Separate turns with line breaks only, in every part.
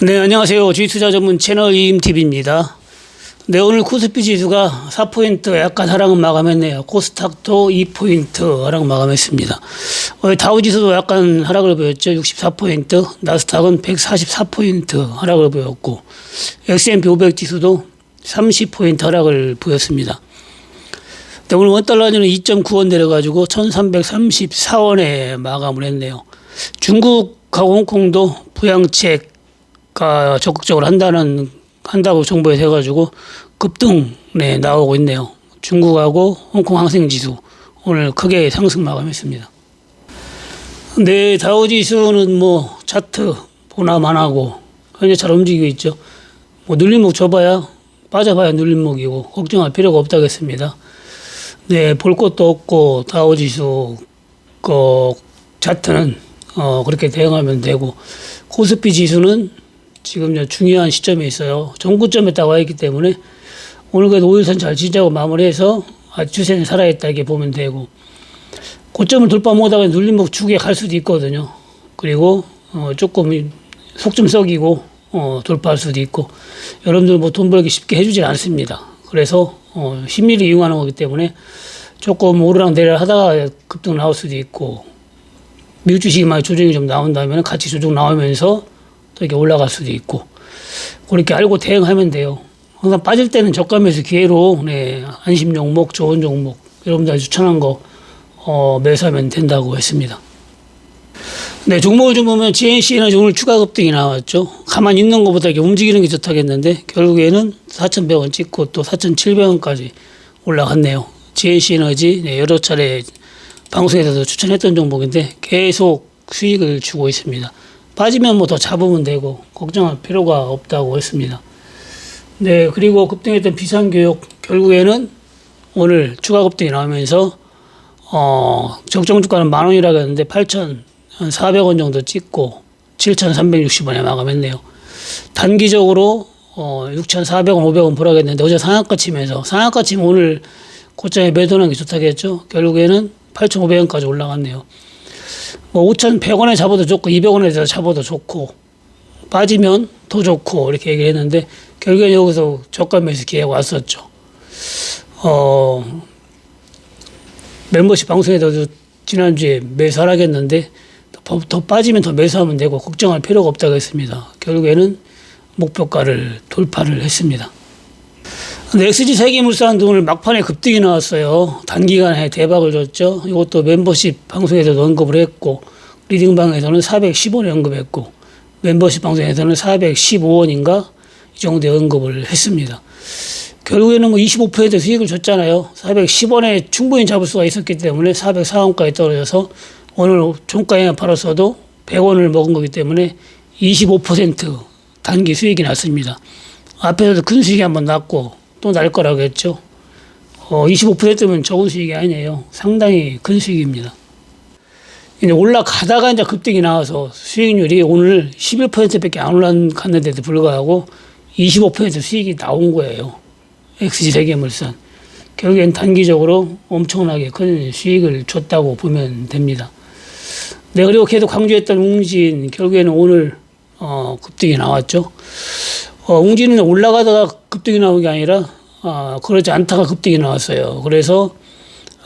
네, 안녕하세요. 주식투자 전문 채널 이임TV입니다. 네, 오늘 코스피 지수가 4포인트 약간 하락은 마감했네요. 코스닥도 2포인트 하락 마감했습니다. 어, 다우 지수도 약간 하락을 보였죠. 64포인트. 나스닥은 144포인트 하락을 보였고, S&P 500 지수도 30포인트 하락을 보였습니다. 네, 오늘 원달러는 2.9원 내려가지고 1334원에 마감을 했네요. 중국하고 홍콩도 부양책 가 적극적으로 한다는 한다고 정부에 해가지고 급등에 나오고 있네요. 중국하고 홍콩 항생지수 오늘 크게 상승 마감했습니다. 네, 다우지수는 뭐 차트 보나만 하고 현재 잘 움직이고 있죠. 뭐 눌림목 줘봐야 빠져봐야 눌림목이고 걱정할 필요가 없다겠습니다. 네, 볼 것도 없고 다우지수 그 차트는 어 그렇게 대응하면 되고 코스피 지수는 지금 중요한 시점에 있어요. 정구점에 딱 와 있기 때문에 오늘 그래도 5일선 잘 지지하고 마무리해서 아주 추세는 살아있다 이렇게 보면 되고 고점을 돌파 못하고 눌림목 축에 갈 수도 있거든요. 그리고 어 조금 속 좀 썩이고 어 돌파할 수도 있고 여러분들 뭐 돈 벌기 쉽게 해주질 않습니다. 그래서 어 심리를 이용하는 거기 때문에 조금 오르락 내리락 하다가 급등 나올 수도 있고 미국 주식이 만약 조정이 좀 나온다면 같이 조정 나오면서 또 이렇게 올라갈 수도 있고 그렇게 알고 대응하면 돼요. 항상 빠질 때는 저가 매수 기회로 네, 안심 종목, 좋은 종목 여러분들 추천한 거 어, 매수하면 된다고 했습니다. 네, 종목을 좀 보면 GNC는 오늘 추가 급등이 나왔죠. 가만히 있는 것보다 이렇게 움직이는 게 좋다겠는데 결국에는 4,100원 찍고 또 4,700원까지 올라갔네요. GNC 에너지 네, 여러 차례 방송에서도 추천했던 종목인데 계속 수익을 주고 있습니다. 빠지면 뭐 더 잡으면 되고 걱정할 필요가 없다고 했습니다. 네, 그리고 급등했던 비상교육 결국에는 오늘 추가 급등이 나오면서 어, 적정 주가는 만 원이라고 했는데 8,400원 정도 찍고 7,360원에 마감했네요. 단기적으로 어, 6,400원, 500원 보라겠는데 어제 상한가 치면서 상한가 치면 오늘 고점에 매도하는 게 좋다겠죠. 결국에는 8,500원까지 올라갔네요. 뭐 5,100원에 잡아도 좋고 200원에 잡아도 좋고 빠지면 더 좋고 이렇게 얘기를 했는데 결국엔 여기서 저가 매수 기회가 왔었죠. 어, 멤버십 방송에도 지난주에 매수하라겠는데 더, 더 빠지면 더 매수하면 되고 걱정할 필요가 없다고 했습니다. 결국에는 목표가를 돌파를 했습니다. 근데 XG 세계물산도 오늘 막판에 급등이 나왔어요. 단기간에 대박을 줬죠. 이것도 멤버십 방송에서도 언급을 했고, 리딩방에서는 410원에 언급했고, 멤버십 방송에서는 415원인가? 이 정도에 언급을 했습니다. 결국에는 뭐 25%의 수익을 줬잖아요. 410원에 충분히 잡을 수가 있었기 때문에 404원까지 떨어져서 오늘 종가에 팔았어도 100원을 먹은 거기 때문에 25% 단기 수익이 났습니다. 앞에서도 큰 수익이 한번 났고 또 날 거라고 했죠. 어, 25%면 적은 수익이 아니에요. 상당히 큰 수익입니다. 이제 올라가다가 이제 급등이 나와서 수익률이 오늘 11%밖에 안 올라갔는데도 불구하고 25% 수익이 나온 거예요. XG 세계물산. 결국엔 단기적으로 엄청나게 큰 수익을 줬다고 보면 됩니다. 네, 그리고 계속 강조했던 웅진, 결국에는 오늘, 어, 급등이 나왔죠. 어, 웅진은 올라가다가 급등이 나온 게 아니라, 어, 그러지 않다가 급등이 나왔어요. 그래서,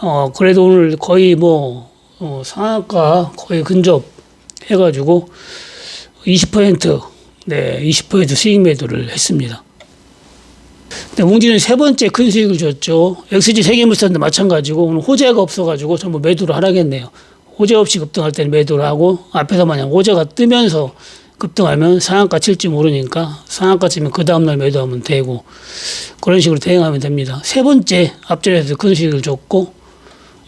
어, 그래도 오늘 거의 뭐, 어, 상한가 거의 근접 해가지고 20%, 네, 20% 수익 매도를 했습니다. 네, 웅진은 세 번째 큰 수익을 줬죠. XG 세계물산도 마찬가지고 오늘 호재가 없어가지고 전부 매도를 하라겠네요. 호재 없이 급등할 때는 매도를 하고 앞에서 만약 호재가 뜨면서 급등하면 상한가 칠지 모르니까 상한가 치면 그 다음날 매도하면 되고 그런 식으로 대응하면 됩니다. 세 번째 앞전에서 큰 수익을 줬고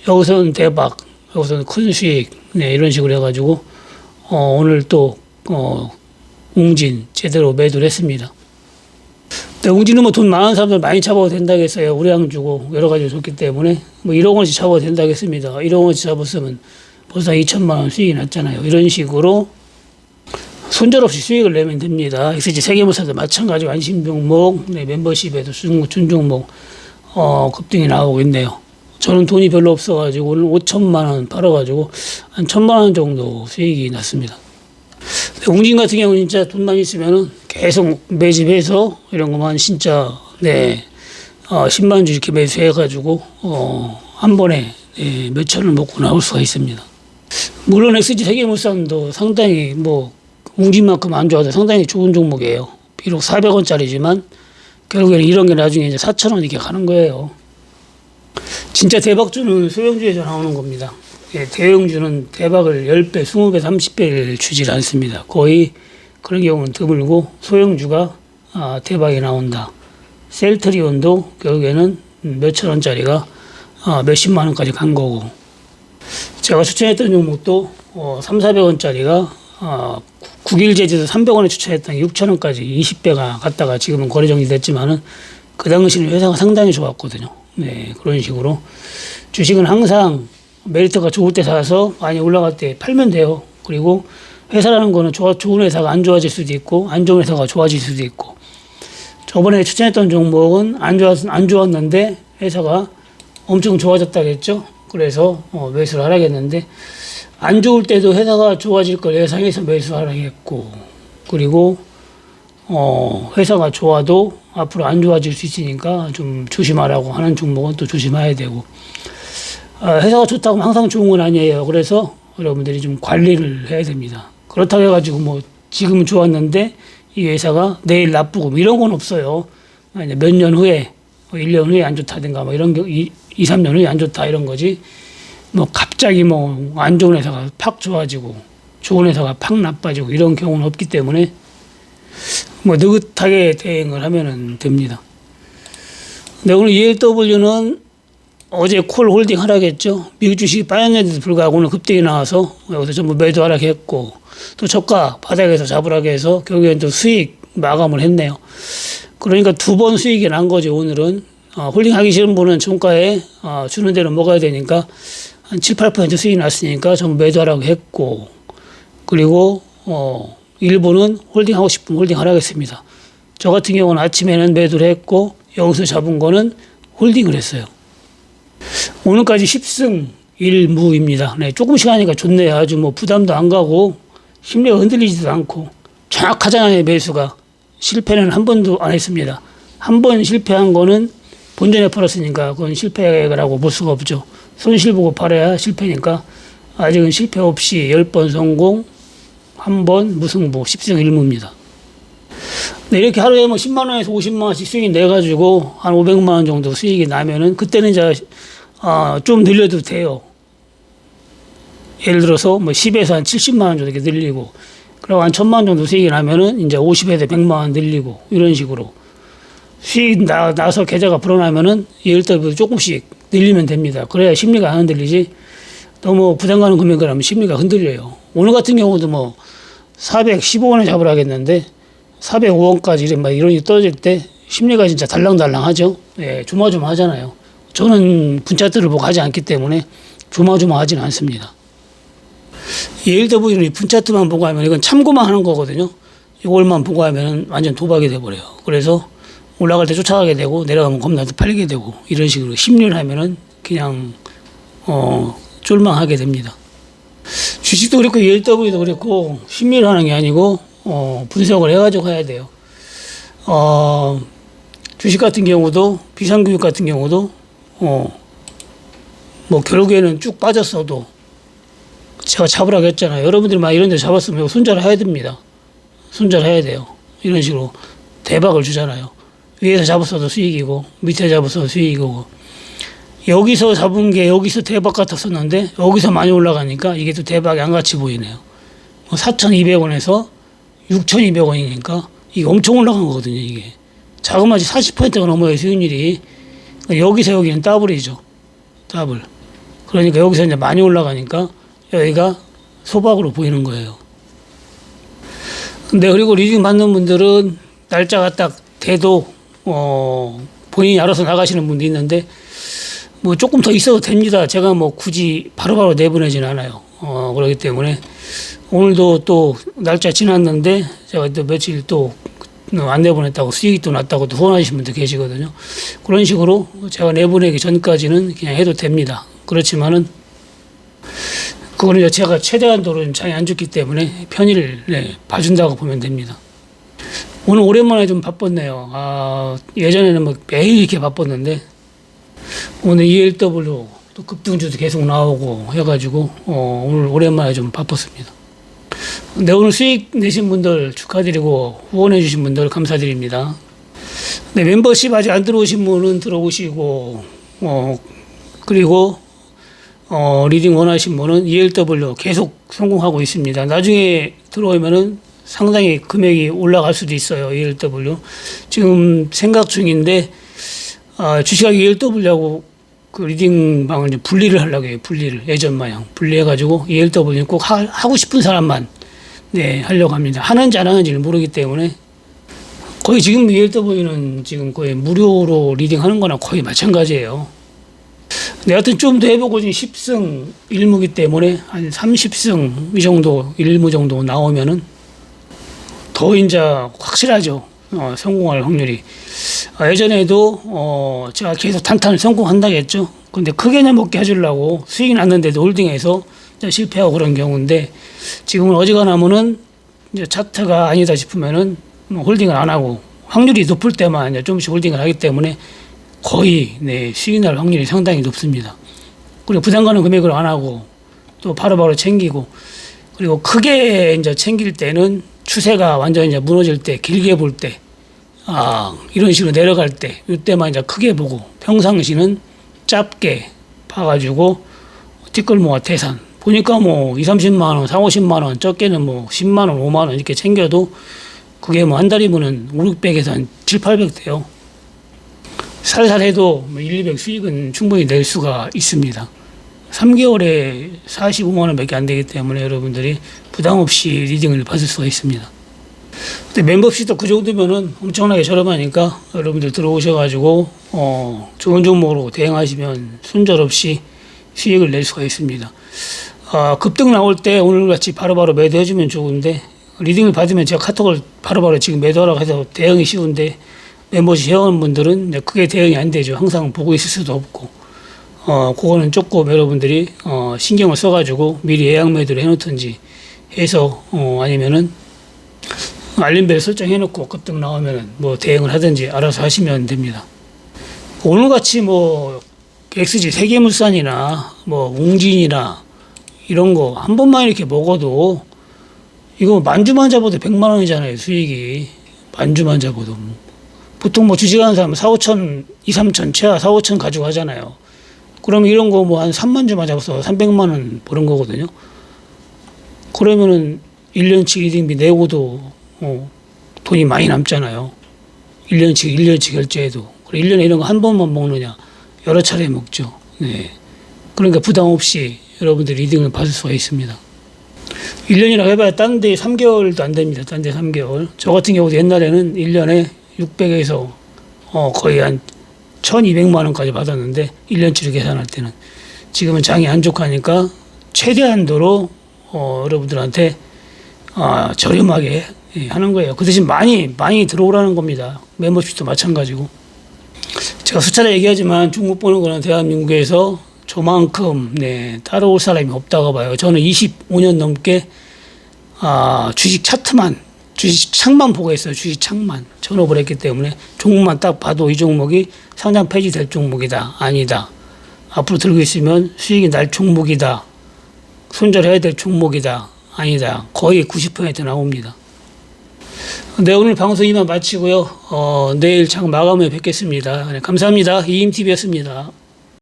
여기서는 대박, 여기서는 큰 수익 네, 이런 식으로 해가지고 어, 오늘 또 어, 웅진 제대로 매도를 했습니다. 네, 웅진은 뭐 돈 많은 사람들 많이 잡아도 된다겠어요. 우량 주고 여러 가지 좋기 때문에 뭐 1억 원씩 잡아도 된다겠습니다. 1억 원씩 잡았으면 벌써 2천만 원 수익이 났잖아요. 이런 식으로 손절 없이 수익을 내면 됩니다. XG 세계물산도 마찬가지로 안심 종목, 네, 멤버십에도 준, 준 종목 어, 급등이 나오고 있네요. 저는 돈이 별로 없어가지고 오늘 5천만 원 팔아가지고 한 천만 원 정도 수익이 났습니다. 웅진 같은 경우는 진짜 돈만 있으면은 계속 매집해서 이런 것만 진짜 네 어, 10만 주 이렇게 매수해가지고 어, 한 번에 네, 몇 천을 먹고 나올 수가 있습니다. 물론 XG 세계물산도 상당히 뭐 웅진만큼 안 좋아도 상당히 좋은 종목이에요. 비록 400원짜리지만 결국에는 이런 게 나중에 이제 4천 원 이렇게 가는 거예요. 진짜 대박주는 소형주에서 나오는 겁니다. 예, 대형주는 대박을 10배, 20배, 30배를 주질 않습니다. 거의 그런 경우는 드물고 소형주가 아, 대박이 나온다. 셀트리온도 결국에는 몇천 원짜리가 아, 몇십만 원까지 간 거고 제가 추천했던 종목도 어, 3, 400원짜리가 어, 9일 제주도 300원에 추천했던 게 6천 원까지 20배가 갔다가 지금은 거래 정리됐지만은 그 당시는 회사가 상당히 좋았거든요. 네, 그런 식으로 주식은 항상 메리트가 좋을 때 사서 많이 올라갈 때 팔면 돼요. 그리고 회사라는 거는 좋아, 좋은 회사가 안 좋아질 수도 있고 안 좋은 회사가 좋아질 수도 있고 저번에 추천했던 종목은 안 좋았 안 좋았는데 회사가 엄청 좋아졌다겠죠. 그래서 어, 매수를 하라겠는데 안 좋을 때도 회사가 좋아질 걸 예상해서 매수하라겠고 그리고 어, 회사가 좋아도 앞으로 안 좋아질 수 있으니까 좀 조심하라고 하는 종목은 또 조심해야 되고 아, 회사가 좋다고 항상 좋은 건 아니에요. 그래서 여러분들이 좀 관리를 해야 됩니다. 그렇다고 해가지고 뭐 지금은 좋았는데 이 회사가 내일 나쁘고 뭐 이런 건 없어요. 몇 년 후에, 뭐 1년 후에 안 좋다든가 뭐 이런 게 2, 2, 3년 후에 안 좋다 이런 거지. 뭐 갑자기 뭐 안 좋은 회사가 팍 좋아지고 좋은 회사가 팍 나빠지고 이런 경우는 없기 때문에 뭐 느긋하게 대응을 하면은 됩니다. 근데 오늘 ELW는 어제 콜 홀딩 하라겠죠. 미국 주식이 빠졌는데도 불구하고 오늘 급등이 나와서 여기서 전부 매도 하라고 했고 또 저가 바닥에서 잡으라고 해서 결국엔 또 수익 마감을 했네요. 그러니까 두 번 수익이 난 거죠, 오늘은. 어, 홀딩 하기 싫은 분은 종가에 어, 주는 대로 먹어야 되니까 한 7, 8% 수익이 났으니까 전부 매도하라고 했고 그리고 어, 일부는 홀딩 하고 싶으면 홀딩 하라고 했습니다. 저 같은 경우는 아침에는 매도를 했고 여기서 잡은 거는 홀딩을 했어요. 오늘까지 10승 1무입니다. 네, 조금씩 하니까 좋네요. 아주 뭐 부담도 안 가고 심리가 흔들리지도 않고 정확하잖아요. 매수가. 실패는 한 번도 안 했습니다. 한 번 실패한 거는 본전에 팔았으니까 그건 실패라고 볼 수가 없죠. 손실 보고 팔아야 실패니까 아직은 실패 없이 10번 성공, 한 번 무승부, 10승 1무입니다. 네, 이렇게 하루에 뭐 10만 원에서 50만 원씩 수익이 내가지고 한 500만 원 정도 수익이 나면은 그때는 이제 아, 좀 늘려도 돼요. 예를 들어서 뭐 10에서 한 70만 원 정도 이렇게 늘리고 그리고 한 1000만 원 정도 수익이 나면은 이제 50에서 100만 원 늘리고 이런 식으로 수익 나, 나서 계좌가 불어나면은 예를 들어 조금씩 늘리면 됩니다. 그래야 심리가 안 흔들리지 너무 부담 가는 금액을 하면 심리가 흔들려요. 오늘 같은 경우도 뭐 415원에 잡으라 하겠는데 405원까지 이런 막 이런이 떨어질 때 심리가 진짜 달랑달랑하죠. 예, 조마조마하잖아요. 저는 분차트를 보고 하지 않기 때문에 조마조마하지는 않습니다. 보면 분차트만 보고 하면 이건 참고만 하는 거거든요. 이걸만 보고 하면 완전 도박이 돼버려요. 그래서 올라갈 때 쫓아가게 되고 내려가면 겁나서 팔리게 되고 이런 식으로 심리를 하면은 그냥 어 쫄망하게 됩니다. 주식도 그렇고 ELW도 그렇고 심리를 하는 게 아니고 어 분석을 해가지고 해야 돼요. 어 주식 같은 경우도 비상교육 같은 경우도 어 뭐 결국에는 쭉 빠졌어도 제가 잡으라고 했잖아요. 여러분들이 막 이런 데 잡았으면 손절을 해야 됩니다. 손절을 해야 돼요. 이런 식으로 대박을 주잖아요. 위에서 잡았어도 수익이고 밑에 잡았어도 수익이고 여기서 잡은 게 여기서 대박 같았었는데 여기서 많이 올라가니까 이게 또 대박이 안 같이 보이네요. 4,200원에서 6,200원이니까 이게 엄청 올라간 거거든요. 이게 자그마치 40%가 넘어요 수익률이 여기서 여기는 더블이죠. 더블. 그러니까 여기서 이제 많이 올라가니까 여기가 소박으로 보이는 거예요. 근데 그리고 리딩 받는 분들은 날짜가 딱 돼도 어 본인이 알아서 나가시는 분도 있는데 뭐 조금 더 있어도 됩니다. 제가 뭐 굳이 바로 바로 내보내진 않아요. 어 그렇기 때문에 오늘도 또 날짜 지났는데 제가 또 며칠 또 안 내보냈다고 수익이 또 났다고 또 후원하시는 분도 계시거든요. 그런 식으로 제가 내보내기 전까지는 그냥 해도 됩니다. 그렇지만은 그거는 제가 최대한도로 좀 장이 안 좋기 때문에 편의를 네, 봐준다고 보면 됩니다. 오늘 오랜만에 좀 바빴네요. 아, 예전에는 뭐 매일 이렇게 바빴는데 오늘 ELW 또 급등주도 계속 나오고 해가지고 어, 오늘 오랜만에 좀 바빴습니다. 네, 오늘 수익 내신 분들 축하드리고 후원해주신 분들 감사드립니다. 네, 멤버십 아직 안 들어오신 분은 들어오시고 어, 그리고 어, 리딩 원하신 분은 ELW 계속 성공하고 있습니다. 나중에 들어오면은 상당히 금액이 올라갈 수도 있어요. ELW. 지금 생각 중인데, 아, 주식하기 ELW하고 그 리딩 방을 이제 분리를 하려고 해요. 분리를. 예전 마냥. 분리해가지고 ELW는 꼭 하, 하고 싶은 사람만, 네, 하려고 합니다. 하는지 안 하는지는 모르기 때문에 거의 지금 ELW는 지금 거의 무료로 리딩 하는 거나 거의 마찬가지예요. 네, 하여튼 좀 더 해보고 지금 10승 1무기 때문에 한 30승 이 정도 1무 정도 나오면은 더 이제 확실하죠. 어, 성공할 확률이. 아, 예전에도 어, 제가 계속 탄탄을 성공한다고 했죠. 근데 크게 먹게 해주려고 수익이 났는데도 홀딩해서 실패하고 그런 경우인데 지금은 어지간하면은 이제 차트가 아니다 싶으면은 뭐 홀딩을 안 하고 확률이 높을 때만 이제 조금씩 홀딩을 하기 때문에 거의 네, 수익 날 확률이 상당히 높습니다. 그리고 부담 가는 금액을 안 하고 또 바로바로 챙기고 그리고 크게 이제 챙길 때는 추세가 완전히 이제 무너질 때 길게 볼 때 아, 이런 식으로 내려갈 때 이때만 이제 크게 보고 평상시는 짧게 봐가지고 뒷걸모아 태산 보니까 뭐 2, 30만 원, 4, 50만 원 적게는 뭐 10만 원, 5만 원 이렇게 챙겨도 그게 뭐 한 달이면은 5, 600에서 한 7, 800 돼요. 살살 해도 뭐 1, 200 수익은 충분히 낼 수가 있습니다. 3개월에 45만 원밖에 안 되기 때문에 여러분들이 부담 없이 리딩을 받을 수가 있습니다. 근데 멤버십도 그 정도면은 엄청나게 저렴하니까 여러분들 들어오셔가지고 어 좋은 종목으로 대응하시면 순절없이 수익을 낼 수가 있습니다. 아, 급등 나올 때 오늘 같이 바로바로 매도해주면 좋은데 리딩을 받으면 제가 카톡을 바로바로 지금 매도하라고 해서 대응이 쉬운데 멤버십 회원분들은 그게 대응이 안 되죠. 항상 보고 있을 수도 없고 어 그거는 조금 여러분들이 어 신경을 써가지고 미리 예약 매도를 해놓든지 해서 어 아니면은 알림벨 설정해놓고 급등 나오면은 뭐 대응을 하든지 알아서 하시면 됩니다. 오늘 같이 뭐 XG 세계물산이나 뭐 웅진이나 이런 거 한 번만 이렇게 먹어도 이거 만주만 잡아도 100만 원이잖아요 수익이 만주만 잡아도 보통 뭐 주식하는 사람은 4, 5천, 2, 3천 최하 4, 5천 가지고 하잖아요. 그러면 이런 거 뭐 한 3만 주만 잡아서 300만 원 버는 거거든요. 그러면은 1년치 리딩비 내고도 어, 돈이 많이 남잖아요. 1년치, 1년치 결제해도. 그래 1년에 이런 거 한 번만 먹느냐. 여러 차례 먹죠. 네. 그러니까 부담 없이 여러분들이 리딩을 받을 수가 있습니다. 1년이라고 해봐야 딴 데 3개월도 안 됩니다. 딴 데 3개월. 저 같은 경우도 옛날에는 1년에 600에서 어, 거의 한 1200만 원까지 받았는데 1년치로 계산할 때는 지금은 장이 안 좋가니까 최대한도로 어, 여러분들한테 아, 저렴하게 예, 하는 거예요. 그 대신 많이 많이 들어오라는 겁니다. 멤버십도 마찬가지고 제가 수차례 얘기하지만 중국 보는 거는 대한민국에서 저만큼 네, 따라올 사람이 없다고 봐요. 저는 25년 넘게 아, 주식 차트만 주식 창만 보고 있어요. 주식 창만 전업을 했기 때문에 종목만 딱 봐도 이 종목이 상장 폐지될 종목이다. 아니다. 앞으로 들고 있으면 수익이 날 종목이다. 손절해야 될 종목이다. 아니다. 거의 90% 나옵니다. 네, 오늘 방송 이만 마치고요. 어, 내일 장 마감에 뵙겠습니다. 네, 감사합니다. 이임TV였습니다.